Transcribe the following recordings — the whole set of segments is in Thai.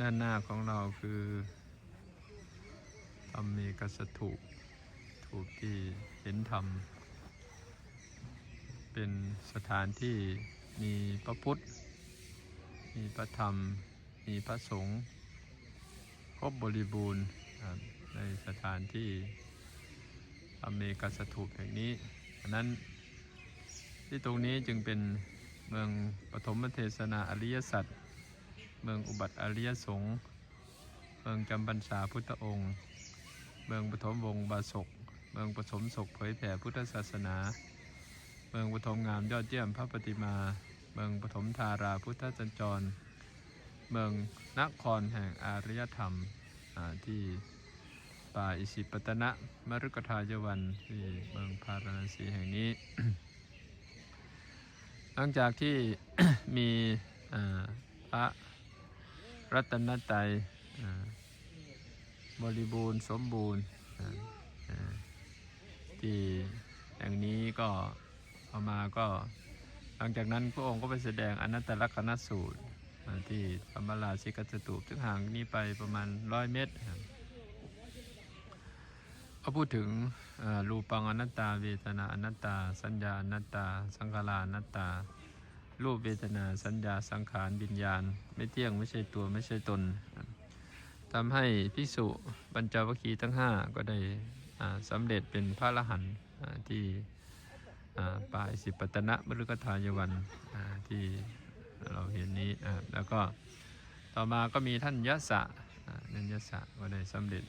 ด้านหน้าของเราคือธรรมเมกสถูปถูกที่เห็นธรรม เป็นสถานที่มีพระพุทธ มีพระธรรม มีพระสงฆ์ครบบริบูรณ์ในสถานที่ธรรมเมกสถูปแห่งนี้ฉะนั้นที่ตรงนี้จึงเป็นเมืองปฐมเทศนาอริยสัจ เมืองอุบัติอริยสงฆ์เมืองจำพรรษาพุทธองค์ เมืองปฐมวงศ์บาศก เมืองปฐมศกเผยแผ่พุทธศาสนา เมืองปฐมงามยอดเยี่ยมพระปฏิมา เมืองปฐมธาราพุทธจันจร เมืองนครแห่งอารยธรรมที่ป่าอิสิปตนะมรุกทายวันที่เมืองพาราณสีแห่งนี้ หลังจากที่มีพระ รัตนตรัยบริบูรณ์สมบูรณ์ที่แห่างนี้ก็เอามาก็หลังจากนั้นพระองค์ก็ไปแสดงอนัตตลักษณสูตรที่ธรรมราชิกสตูปซึ่งห่างนี้ไปประมาณร้อยเมตรครับก็พูดถึงรูปังอนัตตาเวทนาอนัตตา สัญญาอนัตตา สังขารอนัตตา รูปเวทนาสัญญาสังขารวิญญาณ ไม่เที่ยงไม่ใช่ตัวไม่ใช่ตนทำให้พิสุปัญจวัคคีย์ทั้งห้าก็ได้สำเร็จเป็นพระอรหันที่ป่าอิสิปตนะมฤคทายวันที่เราเห็นนี้แล้วก็ต่อมาก็มีท่านยะสะนันยะสะก็ได้สำเร็จ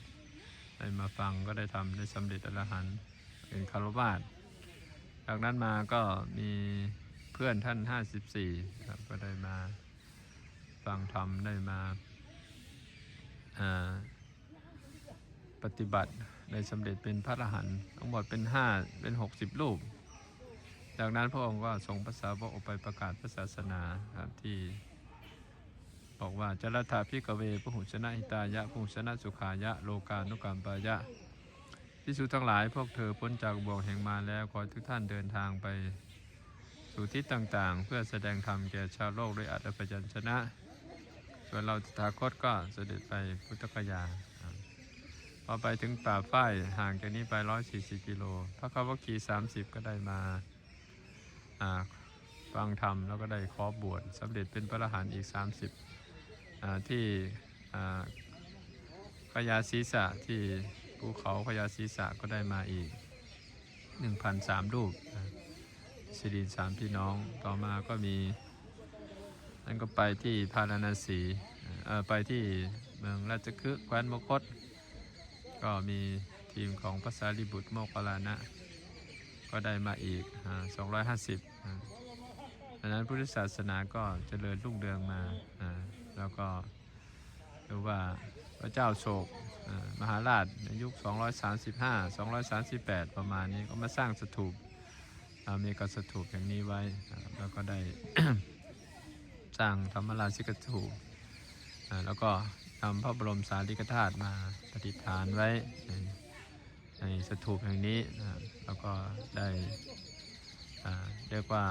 ได้มาฟังก็ได้ทำได้สำเร็จอรหันเป็นคารวาสจากนั้นมาก็มี พื่อนท่าน 54 ครับ ก็ได้มาฟังธรรมได้มาปฏิบัติได้สำเร็จเป็นพระอรหันต์ทั้งหมดเป็น 5 เป็น 60 รูป จากนั้นพระองค์ก็ทรงภาษาวกออกไปประกาศพระศาสนาครับที่บอกว่าจรัตถาพิกเวพหุชนะหิตายะพหุชนะสุขายะ โลกานุกรรมปายะพิสุทั้งหลายพวกเธอพ้นจากบ่วงแห่งมาแล้วขอทุกท่านเดินทางไป สู่ทิศต่างๆ เพื่อแสดงธรรมแก่ชาวโลกด้วยอัตถพยัญชนะ ส่วนเราตถาคตก็เสด็จไปพุทธคยา พอไปถึงป่าฝ้ายห่างจากนี้ไป 140 กิโล พระคัมภคี30 ก็ได้มาฟังธรรมแล้วก็ได้ขอบวชสำเร็จเป็นพระอรหันต์อีก 30 ที่พยาศีสะที่ภูเขาพยาศีสะก็ได้มาอีก 1,003รูปนะ สิริสามพี่น้องต่อมาก็มีนั่นก็ไปที่พาราณสีไปที่เมืองราชคฤห์แคว้นมคต ก็มีทีมของภาษาลิบุตรโมคคัลานะ ก็ได้มาอีกอ250อ่าดังนั้นพุทธศาสนาก็เจริญรุ่งเรืองมา แล้วก็รือว่าพระเจ้าโศกอ่ามหาราชในยุค 235 238 ประมาณนี้ก็มาสร้างสถูป อ่ามีกสถูปอย่างนี้ไว้แล้วก็ได้สร้างธรรมราชิกถูปแล้วก็นำพระบรมสารีริกธาตุมาปฏิฐานไว้ในสถูปแห่งนี้นะแล้วก็ได้เรียกว่า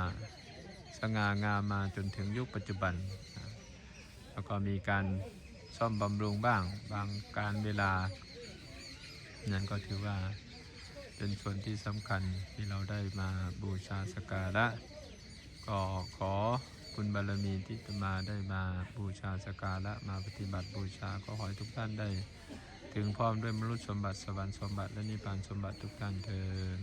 สง่างามมาจนถึงยุคปัจจุบันนะแล้วก็มีการซ่อมบำรุงบ้างบางการเวลา นั่นก็ถือว่า เป็นส่วนที่สำคัญที่เราได้มาบูชาสการะ ก็ขอคุณบารมีที่จะมาได้มาบูชาสการะมาปฏิบัติบูชาก็ขอให้ทุกท่านได้ ถึงพร้อมด้วยมรุษสมบัติสวรรค์สมบัติและนิพพานสมบัติทุกท่านเทิน